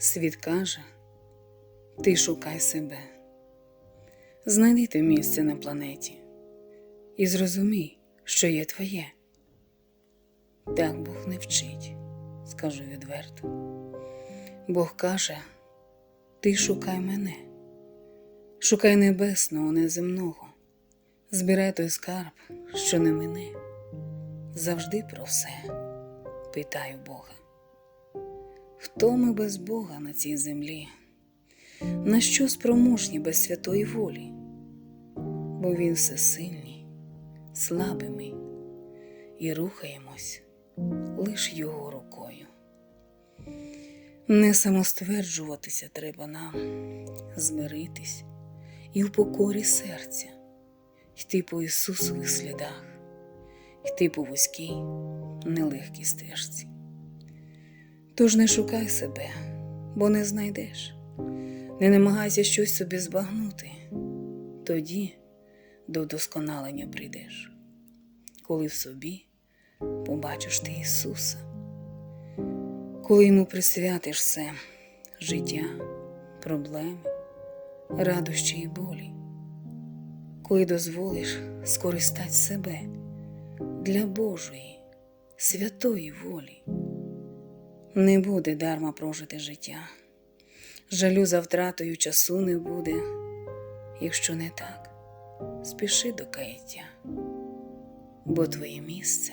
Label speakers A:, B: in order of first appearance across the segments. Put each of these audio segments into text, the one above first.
A: Світ каже, ти шукай себе, знайди те місце на планеті і зрозумій, що є твоє. Так Бог не вчить, скажу відверто. Бог каже, ти шукай мене, шукай небесного, не земного, збирай той скарб, що не мине. Завжди про все питаю Бога. Хто ми без Бога на цій землі? На що спроможні без святої волі? Бо Він всесильний, слабий ми, і рухаємось лиш Його рукою. Не самостверджуватися треба нам, змиритись і в покорі серця, йти по Ісусових слідах, йти по вузькій, нелегкій стежці. Тож не шукай себе, бо не знайдеш, не намагайся щось собі збагнути, тоді до вдосконалення прийдеш, коли в собі побачиш ти Ісуса, коли йому присвятиш все життя, проблеми, радощі і болі, коли дозволиш скористати себе для Божої, святої волі. Не буде дарма прожити життя, жалю за втратою часу не буде, якщо не так, спіши до каяття, бо твоє місце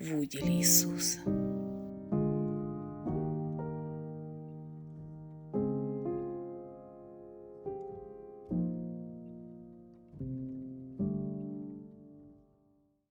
A: в уділі Ісуса.